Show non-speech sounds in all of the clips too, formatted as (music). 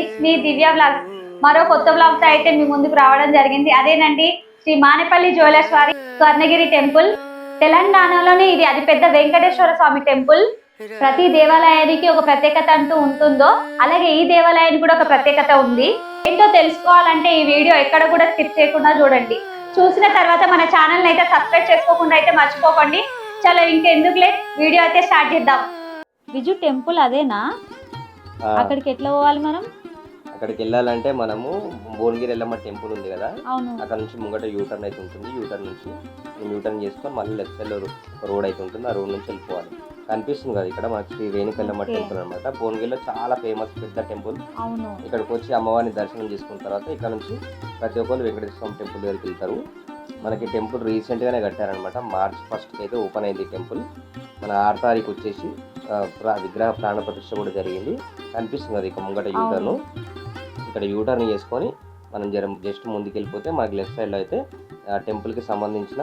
It's me Divya blog మరో కొత్త బ్లాగ్తో అయితే మీ ముందుకు రావడం జరిగింది. అదేనండి శ్రీ మానేపల్లి జ్యువెలర్స్ వారి స్వర్ణగిరి టెంపుల్. తెలంగాణలోని ఇది అతిపెద్ద వెంకటేశ్వర స్వామి టెంపుల్. ప్రతి దేవాలయానికి ఒక ప్రత్యేకత అంటూ ఉంటుందో అలాగే ఈ దేవాలయానికి కూడా ఒక ప్రత్యేకత ఉంది. ఏంటో తెలుసుకోవాలంటే ఈ వీడియో ఎక్కడ కూడా స్కిప్ చేయకుండా చూడండి. చూసిన తర్వాత మన ఛానల్ అయితే సబ్స్క్రైబ్ చేసుకోకుండా అయితే మర్చిపోకండి. చలో ఇంకెందుకు లేట్ వీడియో అయితే స్టార్ట్ చేద్దాం. విజు టెంపుల్ అదేనా? అక్కడికి ఎట్లా పోవాలి మనం? అక్కడికి వెళ్ళాలంటే మనము భువనగిరి ఎల్లమ్మ టెంపుల్ ఉంది కదా? అక్కడ నుంచి ముంగట యూటర్న్ అయితే ఉంటుంది. యూటర్న్ నుంచి యూటర్న్ చేసుకొని మళ్ళీ లెఫ్ట్ సైడ్ రోడ్ అయితే ఉంటుంది. ఆ రోడ్ నుంచి వెళ్ళిపోవాలి. కనిపిస్తుంది కదా ఇక్కడ మనకి శ్రీ రేణుకెల్లమ్మ. టెంపుల్ అనమాట భువనగిరిలో చాలా ఫేమస్ పెద్ద టెంపుల్. ఇక్కడికి వచ్చి అమ్మవారిని దర్శనం చేసుకున్న తర్వాత ఇక్కడ నుంచి ప్రతి ఒక్కరు వెంకటేశ్వర స్వామి టెంపుల్ దగ్గరికి వెళ్తారు. మనకి టెంపుల్ రీసెంట్గానే కట్టారనమాట మార్చ్ ఫస్ట్కి అయితే ఓపెన్ అయింది టెంపుల్. మన ఆరు తారీఖు వచ్చేసి విగ్రహ ప్రాణ ప్రతిష్ఠ కూడా జరిగింది. కనిపిస్తుంది అది ఇక ముంగట యూటర్న్ ఇక్కడ యూటర్న్ చేసుకొని మనం జర జస్ట్ ముందుకు వెళ్ళిపోతే మనకి లెఫ్ట్ సైడ్లో అయితే ఆ టెంపుల్కి సంబంధించిన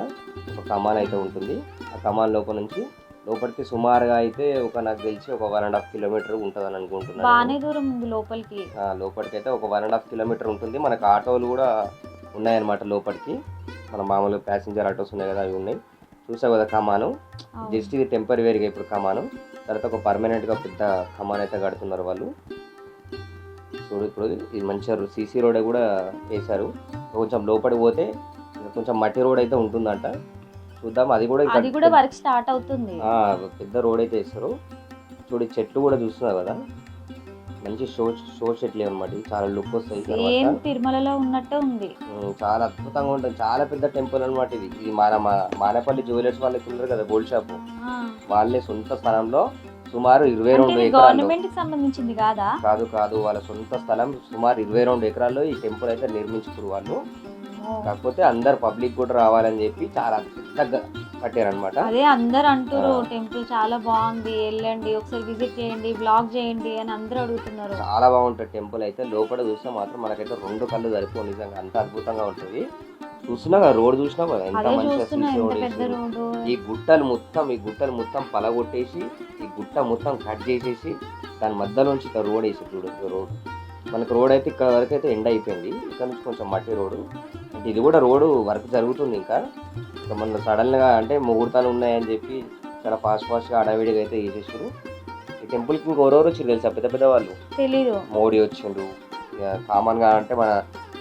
ఒక కమాన్ అయితే ఉంటుంది. ఆ కమాన్ లోపల నుంచి లోపలికి సుమారుగా అయితే ఒక నాకు తెలిసి ఒక వన్ అండ్ హాఫ్ కిలోమీటర్ ఉంటుందని అనుకుంటున్నాను. బాగానే దూరం ఉంది లోపలికి. లోపలికి అయితే ఒక వన్ అండ్ హాఫ్ కిలోమీటర్ ఉంటుంది. మనకు ఆటోలు కూడా ఉన్నాయన్నమాట లోపలికి. మన మామూలు ప్యాసింజర్ ఆటోస్ ఉన్నాయి కదా అవి ఉన్నాయి. చూసావు కదా కమాను. జస్ట్ ఇది టెంపరీవేర్గా ఇప్పుడు కమాను. తర్వాత ఒక పర్మనెంట్గా పెద్ద కమాన్ అయితే కడుతున్నారు వాళ్ళు. చూడు ఇప్పుడు ఇది మంచిగా సీసీ రోడ్ కూడా వేశారు. కొంచెం లోపలికి పోతే కొంచెం మట్టి రోడ్ అయితే ఉంటుందంట. చూద్దాం అది కూడా అది కూడా వర్క్ స్టార్ట్ అవుతుంది. పెద్ద రోడ్ అయితే వేస్తారు చూడు చెట్లు కూడా చూస్తున్నారు కదా. మంచి షో షో చెట్లు అనమాట చాలా లుక్ వస్తాయి తిరుమలలో ఉన్నట్టే ఉంది. చాలా అద్భుతంగా ఉంటుంది చాలా పెద్ద టెంపుల్ అనమాట ఇది. ఇది మన మా- మానేపల్లి జ్యువెలర్స్ వాళ్ళకి ఉన్నారు కదా గోల్డ్ షాప్. వాళ్ళే సొంత స్థలంలో సుమారు ఇరవై రెండు ఎకరాలు. గవర్నమెంట్కి సంబంధించింది కాదా? కాదు కాదు. వాళ్ళ సొంత స్థలం సుమారు ఇరవై రెండు ఎకరాల్లో ఈ టెంపుల్ అయితే నిర్మించుకురు వాళ్ళు. కాకపోతే అందరు పబ్లిక్ కూడా రావాలని చెప్పి చాలా పెద్దగా కట్టారనమాట అదే అందరు అంటారు. టెంపుల్ చాలా బాగుంది వెళ్ళండి ఒకసారి విజిట్ చేయండి బ్లాగ్ చేయండి అని అందరూ అడుగుతున్నారు. చాలా బాగుంటుంది టెంపుల్ అయితే. లోపల చూస్తే మాత్రం మనకైతే రెండు కళ్ళు సరిపో నిజంగా. అంత అద్భుతంగా ఉంటుంది. చూసినా కదా రోడ్ చూసినా కదా ఎంత మంచిగా ఈ గుట్టలు మొత్తం ఈ గుట్టలు మొత్తం పలగొట్టేసి ఈ గుట్ట మొత్తం కట్ చేసేసి దాని మధ్యలోంచి ఇక్కడ రోడ్ వేసి చూడు రోడ్. మనకు రోడ్ అయితే ఇక్కడ వరకు అయితే ఎండ్ అయిపోయింది. ఇక్కడ నుంచి కొంచెం మట్టి రోడ్డు అంటే ఇది కూడా రోడ్డు వర్క్ జరుగుతుంది ఇంకా. ఇంకా మన సడన్గా అంటే ముహూర్తాలు ఉన్నాయని చెప్పి చాలా ఫాస్ట్ ఫాస్ట్గా అడవిడిగా అయితే వేసేసారు ఈ టెంపుల్కి ఇంకెవరెవరు వచ్చి తెలుసా? పెద్ద పెద్ద వాళ్ళు? తెలీదు. మోడీ వచ్చిండు. ఇక కామన్గా అంటే మన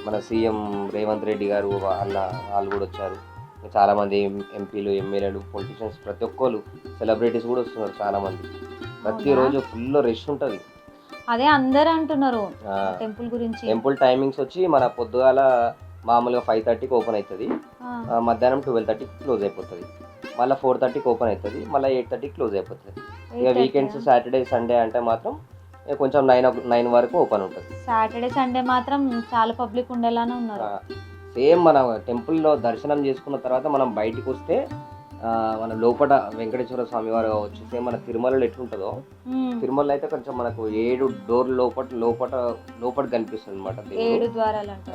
మన సీఎం రేవంత్ రెడ్డి గారు వాళ్ళ వాళ్ళు కూడా వచ్చారు. ఇంకా చాలా మంది ఎంపీలు ఎమ్మెల్యేలు పొలిటీషియన్స్ ప్రతి ఒక్కరు సెలబ్రిటీస్ కూడా వస్తున్నారు చాలా మంది ప్రతిరోజు ఫుల్ రష్ ఉంటుంది. అదే అందరు అంటున్నారు. టెంపుల్ గురించి. టెంపుల్ టైమింగ్స్ వచ్చి మన పొద్దుగాల మామూలుగా ఫైవ్ థర్టీకి ఓపెన్ అవుతుంది మధ్యాహ్నం ట్వెల్వ్ థర్టీకి క్లోజ్ అయిపోతుంది. మళ్ళీ ఫోర్ థర్టీకి ఓపెన్ అవుతుంది మళ్ళీ ఎయిట్ థర్టీకి క్లోజ్ అయిపోతుంది. ఇక వీకెండ్స్ సాటర్డే సండే అంటే మాత్రం కొంచెం నైన్ నైన్ వరకు ఓపెన్ ఉంటుంది. సాటర్డే సండే మాత్రం చాలా పబ్లిక్ ఉండేలానే ఉన్నారు. సేమ్ మన టెంపుల్లో దర్శనం చేసుకున్న తర్వాత మనం బయటికి వస్తే మన లోపల వెంకటేశ్వర స్వామి వారు కావచ్చు సేమ్ మన తిరుమలలో ఎట్లుంటుందో ఉమ్. తిరుమలలో అయితే కొంచెం మనకు ఏడు డోర్ లోపల లోపల లోపల కనిపిస్తుంది అనమాట ఏడు ద్వారాలు అంట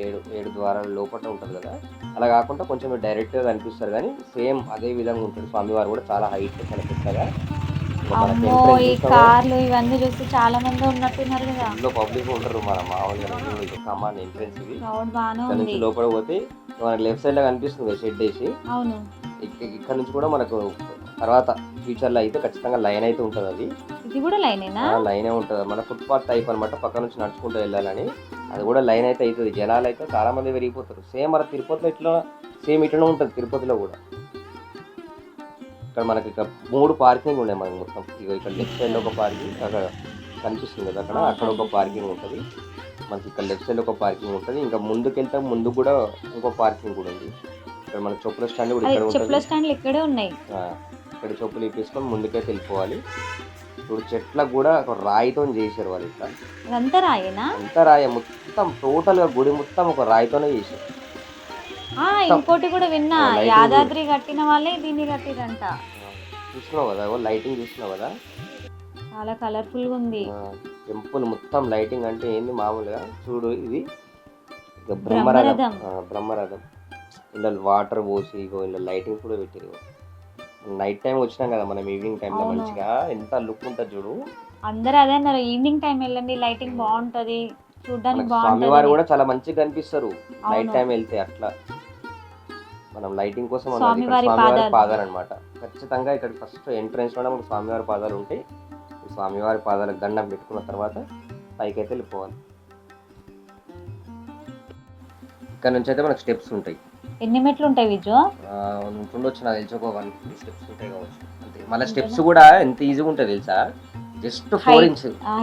ఏడు ఏడు ద్వారాల లోపల ఉంటుంది కదా. అలా కాకుండా కొంచెం డైరెక్ట్గా కనిపిస్తారు కానీ సేమ్ అదే విధంగా ఉంటుంది. స్వామివారు కూడా చాలా హైట్ చాలా పెద్దగా ఇంకా మనకి అమ్మో ఈ కార్లు ఇవన్నీ చూస్తే చాలా మంది ఉన్నట్టున్నారు కదా. అందులో పబ్లిక్ ఉంటారు మన మామూలుగా కమాన్ ఎంట్రెన్స్ ఇది క్రౌడ్ బాగానే ఉంది. లోపల పోతే మనకి లెఫ్ట్ సైడ్లో కనిపిస్తుంది కదా షెడ్ వేసి. అవును. ఇక్- ఇక్కడ నుంచి కూడా మనకు తర్వాత ఫ్యూచర్లో అయితే ఖచ్చితంగా లైన్ అయితే ఉంటుంది అది. ఇది కూడా లైనేనా లైనే ఉంటుంది. మన ఫుట్పాత్ టైప్ అనమాట పక్క నుంచి నడుచుకుంటూ వెళ్ళాలని. అది కూడా లైన్ అయితే అవుతుంది. జనాలు అయితే చాలా మంది పెరిగిపోతారు. సేమ్ మన తిరుపతిలో ఇట్లా సేమ్ ఇట్లనే ఉంటుంది తిరుపతిలో కూడా. ఇక్కడ మనకి ఇక్కడ మూడు పార్కింగ్ ఉన్నాయి మనకి మొత్తం. ఇగో ఇక్కడ లెఫ్ట్ సైడ్ ఒక పార్కింగ్ అక్కడ కనిపిస్తుంది కదా అక్కడ. అక్కడ ఒక పార్కింగ్ ఉంటుంది. మనకి ఇక్కడ లెఫ్ట్ సైడ్ ఒక పార్కింగ్ ఉంటుంది. ఇంకా ముందుకు వెళ్తే ముందు కూడా ఇంకో పార్కింగ్ కూడా ఉంది. ఇక్కడ మన చెప్పుల స్టాండ్ కూడా ఇక్కడ చెప్పుల స్టాండ్లు ఇక్కడే ఉన్నాయి. ఇక్కడ చెప్పులు ఇప్పేసుకొని ముందుకే వెళ్ళిపోవాలి. ఇప్పుడు చెట్లకు కూడా ఒక రాయితో చేశారు వాళ్ళు ఇట్లా అదంతా రాయేనా? అంత రాయి మొత్తం టోటల్గా గుడి మొత్తం ఒక రాయితోనే చేశారు. ఇంకోటి కూడా విన్నా. యాదాద్రి కట్టిన వాళ్ళే దీన్ని కట్టిరంట. చూసినావు కదా లైటింగ్ చూసినావు కదా? చాలా కలర్ఫుల్గా ఉంది టెంపుల్ మొత్తం లైటింగ్ అంటే ఏంది మామూలుగా? చూడు ఇది. బ్రహ్మరథం. బ్రహ్మరథం. ఇలా వాటర్ పోసి ఇగో ఇలా లైటింగ్ కూడా పెట్టారు. నైట్ టైం వచ్చినాం కదా మనం ఈవినింగ్ టైంలో. మంచిగా. ఎంత లుక్ ఉంటుంది చూడు. అందరూ అదే అన్నారు ఈవినింగ్ టైం వెళ్ళండి లైటింగ్ బాగుంటది. చూడడానికి స్వామివారు కూడా చాలా మంచిగా కనిపిస్తారు. నైట్. టైం వెళ్తే అట్లా. మనం లైటింగ్ కోసం స్వామివారి పాదాలు. అనమాట ఖచ్చితంగా ఇక్కడ ఫస్ట్ ఎంట్రన్స్లో మనకు స్వామివారి పాదాలు ఉంటాయి స్వామివారి పాదాలకు దండం పెట్టుకున్న తర్వాత పైకి అయితే వెళ్ళిపోవాలి. ఇక్కడ నుంచి అయితే మనకు స్టెప్స్ ఉంటాయి. ఎన్ని మెట్లు ఉంటాయి విజు? ఆ, ఉంటుండొచ్చు నాకు తెలిసి ఒక వన్ ఫిఫ్టీ స్టెప్స్ ఉంటాయి కావచ్చు. అంతే. మళ్ళీ స్టెప్స్ కూడా ఎంత ఈజీగా ఉంటుంది తెలుసా? Just four. Inch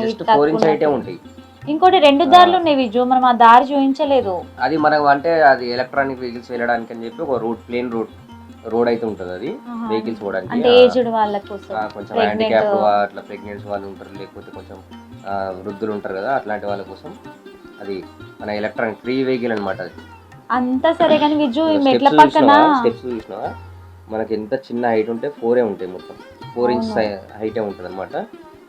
just four inch ఉంటుంది. ఉంటాయి. ఇంకోటి రెండు దారులు ఉన్నాయి విజు మనం ఆ దారి చూపించలేదు అది మనకు అంటే అది ఎలక్ట్రానిక్ వెహికల్స్ వెళ్ళడానికి అని చెప్పి ఒక రూట్ ప్లేన్ రూట్ రోడ్ అయితే ఉంటుంది అది. వెహికల్స్ పోవడానికి అంటే ఏజ్డ్ వాళ్ళ కోసం కొంచెం. హ్యాండిక్యాప్ అట్లా ప్రెగ్నెన్సీ వాళ్ళు ఉంటారు లేకపోతే కొంచెం వృద్ధులు ఉంటారు కదా అట్లాంటి వాళ్ళ కోసం అది మన ఎలక్ట్రానిక్ ఫ్రీ వెహికల్ అనమాట అది. అంతా సరే కానీ విజు మెట్ల పక్కన స్టెప్స్ చూసినావా? మనకి ఎంత చిన్న హైట్ ఉంటే ఫోరే ఉంటాయి మొత్తం. ఫోర్ ఇంచ్ హైటే ఉంటుంది అనమాట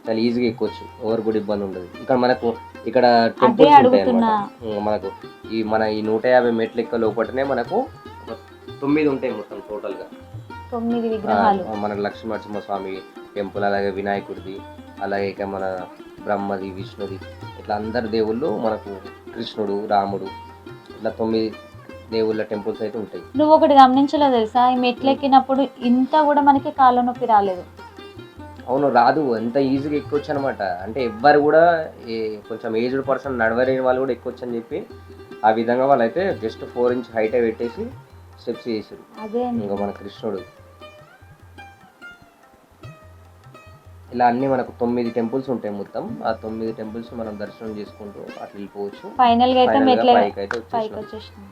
చాలా ఈజీగా ఎక్కొచ్చు. ఎవరు కూడా ఇబ్బంది ఉండదు. ఇక్కడ మనకు ఇక్కడ టెంపుల్స్ ఉంటాయి. అనమాట మనకు ఈ మన ఈ నూట యాభై మెట్ల ఎక్క లోపలనే మనకు తొమ్మిది ఉంటాయి మొత్తం టోటల్గా. తొమ్మిది విగ్రహాలు. మన లక్ష్మీ నరసింహస్వామి టెంపుల్ అలాగే వినాయకుడిది అలాగే ఇక మన బ్రహ్మది విష్ణుది ఇట్లా అందరు దేవుళ్ళు మనకు కృష్ణుడు రాముడు ఇట్లా తొమ్మిది దేవుళ్ళ టెంపుల్స్ అయితే ఉంటాయి. నువ్వు ఒకటి గమనించలేదు తెలుసా? ఈ మెట్లు ఎక్కినప్పుడు ఇంత కూడా మనకి కాళ్ళ నొప్పి రాలేదు. అవును రాదు. ఎంత ఈజీగా ఎక్కొచ్చు అనమాట అంటే ఎవ్వరు కూడా కొంచెం ఏజ్డ్ పర్సన్ నడవలేని వాళ్ళు కూడా ఎక్కొచ్చు అని చెప్పి ఆ విధంగా వాళ్ళైతే జస్ట్ ఫోర్ ఇంచ్ హైట్ పెట్టేసి స్టెప్స్ చేసారు ఇంకా మన కృష్ణుడు. ఇలా అన్ని మనకు తొమ్మిది టెంపుల్స్ ఉంటాయి మొత్తం. ఆ తొమ్మిది టెంపుల్స్ మనం దర్శనం చేసుకుంటూ అట్లా వెళ్ళిపోవచ్చు. ఫైనల్గా అయితే పైకి అయితే వచ్చేసినాం.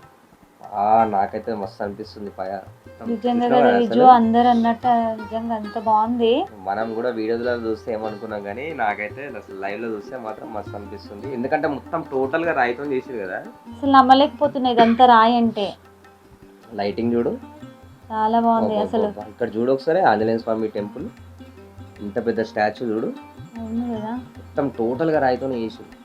నాకైతే మస్తు అనిపిస్తుంది పయ. నిజంగా కదా అందరు అన్నట్టు నిజంగా అంత బాగుంది. మనం కూడా వీడియోలో చూస్తే ఏమనుకున్నాం కానీ నాకైతే అసలు లైవ్లో చూస్తే మాత్రం మస్తు అనిపిస్తుంది. ఎందుకంటే మొత్తం టోటల్గా రాయితో చేసారు కదా. అసలు నమ్మలేకపోతున్నా ఇదంతా రాయి అంటే. లైటింగ్ చూడు. చాలా బాగుంది అసలు. ఇక్కడ చూడు ఒకసారి ఆంజనేయ స్వామి టెంపుల్ ఇంత పెద్ద స్టాచ్యూ చూడు. అవును కదా. మొత్తం టోటల్గా రాయితో చేసారు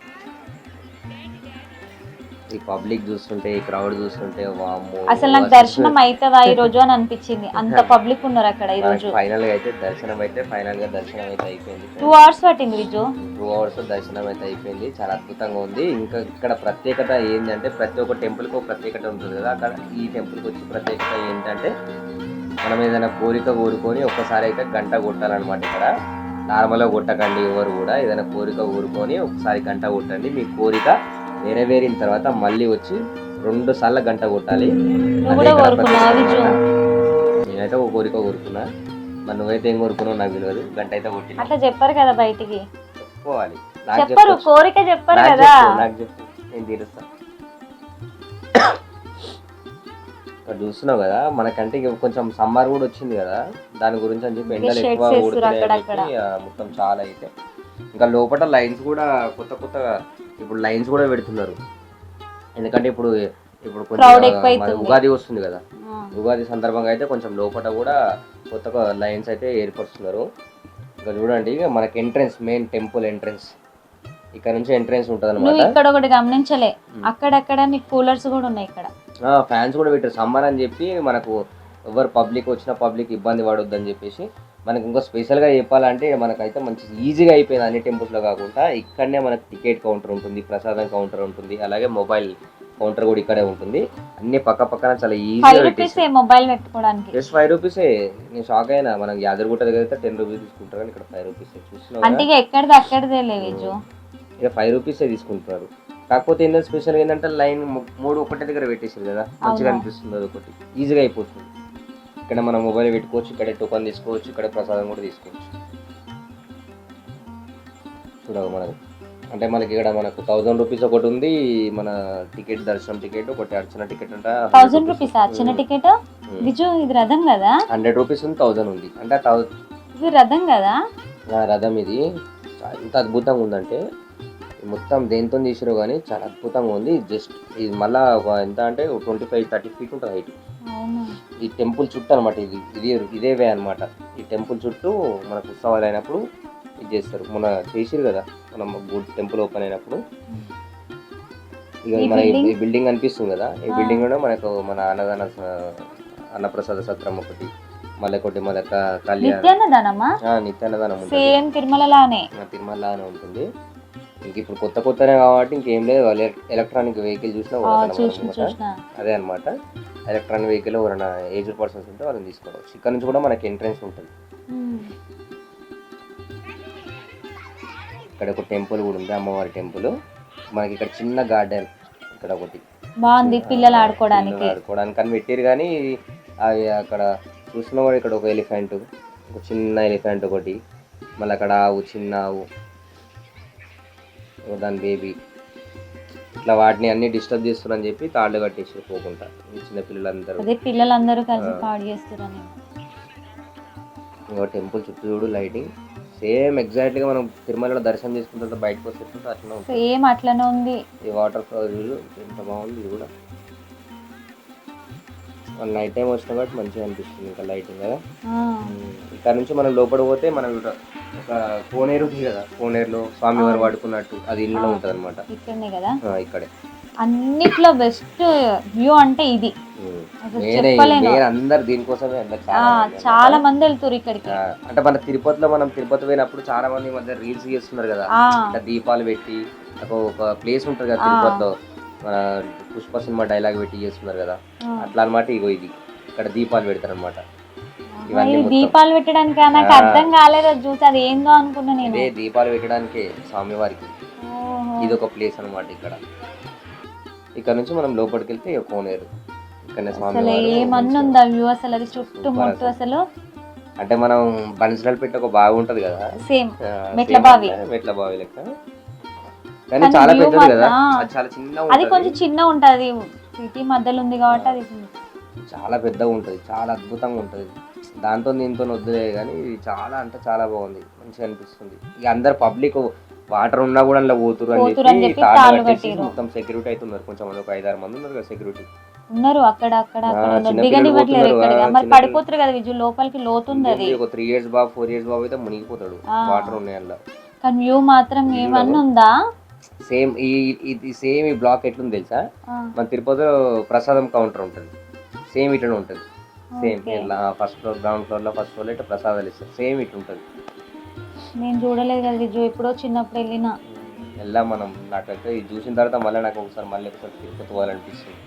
ఈ పబ్లిక్ చూస్తుంటే ఈ క్రౌడ్ చూస్తుంటే వామ్మో అసలు నాకు దర్శనం అవుతుందా ఈ రోజు అని అనిపించింది. (laughs) అంత పబ్లిక్ ఉన్నారు అక్కడ ఈ రోజు. ఫైనల్గా అయితే దర్శనం అయితే ఫైనల్గా దర్శనం అయితే అయిపోయింది టూ అవర్స్ పట్టింది విజు టూ అవర్స్ దర్శనం అయితే అయిపోయింది. చాలా అద్భుతంగా ఉంది. ఇంకా ఇక్కడ ప్రత్యేకత ఏంటంటే ప్రతి ఒక్క టెంపుల్కు ఒక ప్రత్యేకత ఉంటుంది కదా. అక్కడ ఈ టెంపుల్కి వచ్చి ప్రత్యేకత ఏంటంటే మనం ఏదైనా కోరిక కోరుకొని ఒక్కసారి అయితే గంట కొట్టాలన్నమాట ఇక్కడ. నార్మల్గా కొట్టకండి ఎవరు కూడా. ఏదైనా కోరిక కోరుకొని ఒకసారి గంట కొట్టండి. మీ కోరిక నెరవేరిన తర్వాత మళ్ళీ వచ్చి రెండు సార్లు గంట కొట్టాలి. నేనైతే ఒక కోరిక కోరుకున్నా. మరి నువ్వైతే ఏం కోరుకున్నావు నాకు తెలియదు. గంట అయితే కొట్టినా. అట్లా చెప్పారు కదా బయటికి. చెప్పుకోవాలి చెప్పరు. కోరిక చెప్పారు కదా. నాకు చెప్పు. నేను తీరుస్తా. చూస్తున్నావు కదా మనకంటే కొంచెం సమ్మర్ కూడా వచ్చింది కదా. దాని గురించి అని చెప్పి ఎండలు ఎక్కువ కొడుతున్నాయి మొత్తం చాలా అయితే. ఇంకా లోపల లైన్స్ కూడా కొత్త కొత్తగా ఇప్పుడు లైన్స్ కూడా పెడుతున్నారు. ఎందుకంటే ఇప్పుడు ఇప్పుడు కొంచెం. ఉగాది వస్తుంది కదా. ఉగాది సందర్భంగా అయితే కొంచెం లోపల కూడా కొత్తగా లైన్స్ అయితే ఏర్పరుస్తున్నారు. ఇంకా చూడండి మనకి ఎంట్రన్స్ మెయిన్ టెంపుల్ ఎంట్రన్స్ ఇక్కడ నుంచి ఎంట్రన్స్ ఉంటుంది అనమాట ఇక్కడ ఒకటి గమనించలే. అక్కడక్కడ నీకు కూలర్స్ కూడా ఉన్నాయి ఇక్కడ. ఫ్యాన్స్ కూడా పెట్టారు. సమ్మర్ అని చెప్పి మనకు ఎవరు పబ్లిక్ వచ్చినా పబ్లిక్ ఇబ్బంది పడొద్దు అని చెప్పేసి మనకు ఇంకా స్పెషల్గా చెప్పాలంటే మనకైతే మంచి ఈజీగా అయిపోయింది అన్ని టెంపుల్స్లో కాకుండా ఇక్కడనే మనకు టికెట్ కౌంటర్ ఉంటుంది ప్రసాదం కౌంటర్ ఉంటుంది అలాగే మొబైల్ కౌంటర్ కూడా ఇక్కడే ఉంటుంది. అన్ని పక్క పక్కన చాలా పెట్టేసి మొబైల్ పెట్టుకోవడానికి? జస్ట్ ఫైవ్ రూపీసే నేను షాక్ అయినా. మనకి యాదగిరిగుట్ట దగ్గర అయితే టెన్ రూపీస్ తీసుకుంటారు కానీ ఇక్కడ ఫైవ్ రూపీస్ అంటే కదా? ఇక ఎక్కడిది అక్కడిదే లే విజు. ఇక ఫైవ్ రూపీసే తీసుకుంటారు. కాకపోతే ఏంటంటే స్పెషల్ ఏంటంటే లైన్ మూడు ఒకటే దగ్గర పెట్టేసారు కదా. మంచిగా. అనిపిస్తుంది అది ఒకటి ఈజీగా అయిపోతుంది. ఇక్కడ మనం మొబైల్ పెట్టుకోవచ్చు ఇక్కడ టోకన్ తీసుకోవచ్చు ఇక్కడ ప్రసాదం కూడా తీసుకోవచ్చు. చూడవు మనకు అంటే మనకి ఇక్కడ మనకు థౌజండ్ రూపీస్ ఒకటి ఉంది మన టికెట్ దర్శనం టికెట్ ఒకటి అర్చన టికెట్ అంట. థౌజండ్ రూపీస్ చిన్న టికెట్ విజు ఇది రథం కదా? హండ్రెడ్ రూపీస్ ఉంది థౌజండ్ ఉంది. అంటే ఇది రథం కదా? రథం ఇది. ఎంత అద్భుతంగా ఉందంటే మొత్తం దేంతో తీసిరో కానీ చాలా అద్భుతంగా ఉంది. జస్ట్ ఇది మళ్ళా ఒక ఎంత అంటే ట్వంటీ ఫైవ్ థర్టీ ఫీట్ ఉంటుంది హైట్ ఈ టెంపుల్ చుట్టూ అనమాట ఇది. ఇది ఇదే వే అనమాట ఈ టెంపుల్ చుట్టూ మనకు ఉత్సవాలు అయినప్పుడు ఇది చేస్తారు. మన చేసిరు కదా మనం గుడ్ టెంపుల్ ఓపెన్ అయినప్పుడు. ఇక మన ఈ- బిల్డింగ్? అనిపిస్తుంది కదా. ఈ. బిల్డింగ్ కూడా మనకు మన అన్నదాన అన్నప్రసాద సత్రం ఒకటి మళ్ళీ ఒకటి మళ్ళీ కళ్యాణ్ నిత్యాన్నదానం సేమ్ తిరుమలలానే. తిరుమలలోనే ఉంటుంది. ఇంక ఇప్పుడు కొత్త కొత్తనే కాబట్టి ఇంకేం లేదు. ఎల- ఎలక్ట్రానిక్ వెహికల్ చూసినా చూసిన. చూసిన. అదే అనమాట ఎలక్ట్రానిక్ వెహికల్ ఎవరైనా ఏజ్డ్ పర్సన్స్ ఉంటే వాళ్ళని తీసుకోవచ్చు. ఇక్కడ నుంచి కూడా మనకి ఎంట్రన్స్ ఉంటుంది. ఇక్కడ ఒక టెంపుల్ కూడా ఉంది అమ్మవారి టెంపుల్. మనకి ఇక్కడ చిన్న గార్డెన్ ఇక్కడ ఒకటి. బాగుంది పిల్లలు ఆడుకోవడానికి. ఆడుకోవడానికి. అని పెట్టారు కానీ అవి అక్కడ చూస్తున్న కూడా ఇక్కడ ఒక ఎలిఫెంట్ ఒక చిన్న ఎలిఫెంట్ ఒకటి. మళ్ళీ అక్కడ ఆవు చిన్న ఆవు. దాని బేబీ ఇట్లా వాటిని అన్ని డిస్టర్బ్ చేస్తున్నారని చెప్పి తాళ్ళు కట్టేసి పోకుండా చిన్న పిల్లలందరూ. అదే పిల్లలందరూ కలిసి పాడు చేస్తున్నారని ఇంకో టెంపుల్ చుట్టూ చూడు లైటింగ్ సేమ్ ఎగ్జాక్ట్గా మనం తిరుమలలో దర్శనం చేసుకుంటే బయటకు వస్తే అట్లా సేమ్ అట్లనే ఉంది. ఈ వాటర్ ఫ్లో చూడు ఎంత బాగుంది ఇది కూడా. నైట్ టైం వచ్చిన కాబట్టి మంచిగా అనిపిస్తుంది ఇంకా లైటింగ్ కదా. ఇక్కడ నుంచి మనం లోపల పోతే మనం ఒక కోనేరు ఉంది కదా కోనేరులో స్వామివారు వాడుకున్నట్టు అది ఇల్లులో ఉంటుంది అనమాట ఇక్కడనే కదా? ఇక్కడే. అన్నిట్లో బెస్ట్ వ్యూ అంటే ఇది. అందరు దీనికోసమే చాలా మంది వెళ్తారు ఇక్కడికి. అంటే మన తిరుపతిలో మనం తిరుపతి పోయినప్పుడు చాలా మంది మధ్య రీల్స్ చేస్తున్నారు కదా. ఇట్లా దీపాలు పెట్టి ఒక ప్లేస్ ఉంటుంది కదా తిరుపతిలో. మన పుష్ప సినిమా డైలాగ్ పెట్టి చేస్తున్నారు కదా. అట్లా అనమాట ఇగో ఇది. ఇక్కడ దీపాలు పెడతారు అనమాట దీపాలు పెట్టడానికి నాకు అర్థం కాలేదు అది చూసి అది ఏందో అనుకున్నా నేను. ఇదే దీపాలు పెట్టడానికే స్వామివారికి. ఇది ఒక ప్లేస్ అనమాట ఇక్కడ. ఇక్కడ నుంచి మనం లోపలికి వెళ్తే కోనేరు. అసలు స్వామివారు ఏమన్నా ఉందా వ్యూ అసలు అది చుట్టుముట్టు అసలు. అంటే మనం బన్సలాలు పెట్టి ఒక బావి ఉంటది కదా? సేమ్ మెట్ల బావి. మెట్ల బావి లెక్క. కానీ చాలా పెద్దది కదా? చాలా చిన్న అది కొంచెం చిన్న ఉంటది. సిటీ మధ్యలో ఉంది కాబట్టి అది. చాలా పెద్దగా ఉంటుంది. చాలా అద్భుతంగా ఉంటుంది. దాంతో దీంతో వద్దులే కానీ ఇది చాలా అంటే చాలా బాగుంది. మంచిగా అనిపిస్తుంది. ఇక అందరు పబ్లిక్ వాటర్ ఉన్నా కూడా అందులో పోతురు అని చెప్పి తాళ్ళు కట్టేసి. మొత్తం సెక్యూరిటీ అయితే ఉన్నారు. కొంచెం ఒక ఐదారు మంది ఉన్నారు కదా సెక్యూరిటీ ఉన్నారు అక్కడ అక్కడ మరి పడిపోతారు కదా విజు లోపలికి లోతుంది అది ఒక త్రీ ఇయర్స్ బాబు ఫోర్ ఇయర్స్ బాబు అయితే మునిగిపోతాడు. వాటర్ ఉన్నాయి అందులో. కానీ వ్యూ మాత్రం ఏమన్నా ఉందా? సేమ్ ఈ ఇది సేమ్ ఈ బ్లాక్ ఎట్లుంది తెలుసా? మన తిరుపతిలో ప్రసాదం కౌంటర్ ఉంటుంది. సేమ్ ఇట్లనే ఉంటుంది. సేమ్. ఇట్లా ఫస్ట్ ఫ్లోర్ గ్రౌండ్ ఫ్లోర్లో ఫస్ట్ ఫ్లోర్లో ఇట్లా ప్రసాదాలు ఇస్తారు. సేమ్ ఇట్లా ఉంటుంది. నేను చూడలేదు కదా విజు ఎప్పుడో చిన్నప్పుడు వెళ్ళిన. వెళ్దాం మనం. నాకైతే ఇది చూసిన తర్వాత మళ్ళీ నాకు ఒకసారి మళ్ళీ ఒకసారి తిరుపతి పోవాలనిపిస్తుంది.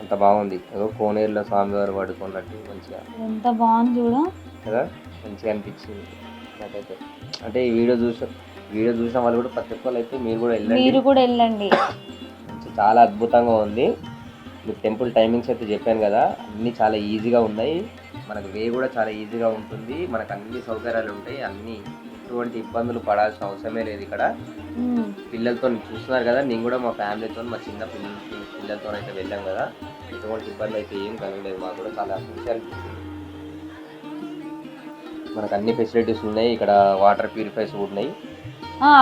అంత బాగుంది. ఏదో కోనేరులో స్వామివారు పడుకున్నట్టు మంచిగా. ఎంత బాగుంది చూడు. కదా? మంచిగా అనిపించింది నాకైతే. అంటే ఈ వీడియో చూసిన వీడియో చూసిన వాళ్ళు కూడా ప్రతి ఒక్కరు అయితే మీరు కూడా వెళ్ళండి. మీరు కూడా వెళ్ళండి. చాలా అద్భుతంగా ఉంది. మీకు టెంపుల్ టైమింగ్స్ అయితే చెప్పాను కదా అన్నీ చాలా ఈజీగా ఉన్నాయి. మనకు వే కూడా చాలా ఈజీగా ఉంటుంది. మనకు అన్ని సౌకర్యాలు ఉంటాయి. అన్ని ఎటువంటి ఇబ్బందులు పడాల్సిన అవసరమే లేదు ఇక్కడ. పిల్లలతో చూస్తున్నారు కదా నేను కూడా మా ఫ్యామిలీతో మా చిన్న పిల్లల పిల్లలతో అయితే వెళ్ళాం కదా. ఎటువంటి ఇబ్బంది అయితే ఏం కలగలేదు. మాకు కూడా చాలా మంచిగా అనిపిస్తుంది. మనకు అన్ని ఫెసిలిటీస్ ఉన్నాయి. ఇక్కడ వాటర్ ప్యూరిఫైస్ ఉన్నాయి.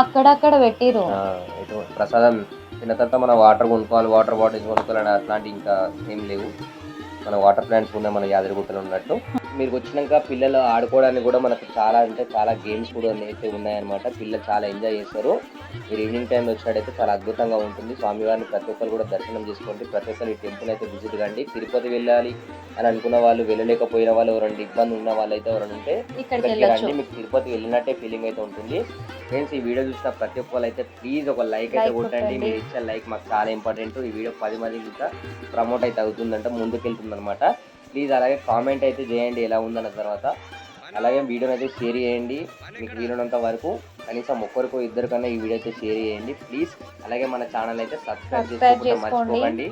అక్కడక్కడ పెట్టిరు ప్రసాదం తిన్న తర్వాత మనం వాటర్ కొనుక్కోవాలి వాటర్ బాటిల్స్ కొనుక్కోవాలి అట్లాంటి ఇంకా ఏం లేవు. మన వాటర్ ప్లాంట్స్ ఉన్నాయి మన యాదగిరిగుట్టలో ఉన్నట్టు. మీరు వచ్చినాక పిల్లలు ఆడుకోవడానికి కూడా మనకు చాలా అంటే చాలా గేమ్స్ కూడా అయితే ఉన్నాయన్నమాట. పిల్లలు చాలా ఎంజాయ్ చేస్తారు. మీరు ఈవినింగ్ టైంలో వచ్చినట్టయితే చాలా అద్భుతంగా ఉంటుంది. స్వామివారిని ప్రతి ఒక్కరు కూడా దర్శనం చేసుకోండి. ప్రతి ఒక్కరు ఈ టెంపుల్ అయితే విజిట్ కండి. తిరుపతి వెళ్ళాలి అని అనుకున్న వాళ్ళు వెళ్ళలేకపోయిన వాళ్ళు ఎవరండి ఇబ్బంది ఉన్న వాళ్ళు అయితే ఎవరైనా ఉంటే ఇక్కడికి రండి. మీకు తిరుపతి వెళ్ళినట్టే ఫీలింగ్ అయితే ఉంటుంది. ఫ్రెండ్స్ ఈ వీడియో చూసిన ప్రతి ఒక్కరు అయితే ప్లీజ్ ఒక లైక్ అయితే కొట్టండి. మీరు ఇచ్చే లైక్ మాకు చాలా ఇంపార్టెంట్ ఈ వీడియో పది మందికి ఇంకా ప్రమోట్ అయితే అవుతుందంట ముందుకు వెళ్తుంది అనమాట ప్లీజ్ అలాగే కామెంట్ అయితే చేయండి ఎలా ఉందన్న తర్వాత. అలాగే వీడియోని అయితే షేర్ చేయండి. మీకు వీలున్నంత వరకు కనీసం ఒక్కరికో ఇద్దరు కన్నా ఈ వీడియో అయితే షేర్ చేయండి. ప్లీజ్ అలాగే మన ఛానల్ అయితే సబ్స్క్రైబ్ చేసుకోండి. మర్చిపోకండి.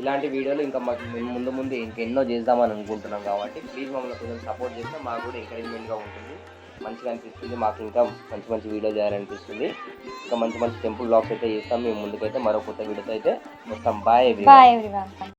ఇలాంటి వీడియోలు ఇంకా మాకు మేము ముందు ముందు ఇంకెన్నో చేద్దామని అనుకుంటున్నాం కాబట్టి ప్లీజ్ మమ్మల్ని కొంచెం సపోర్ట్ చేస్తే మాకు కూడా ఎంకరేజ్మెంట్గా ఉంటుంది. మంచిగా అనిపిస్తుంది. మాకు ఇంకా మంచి మంచి వీడియో చేయాలనిపిస్తుంది. ఇంకా మంచి మంచి టెంపుల్ బ్లాగ్స్ అయితే చేస్తాం. మేము ముందుకైతే మరో కొత్త వీడియోతో అయితే వస్తాం. Bye bye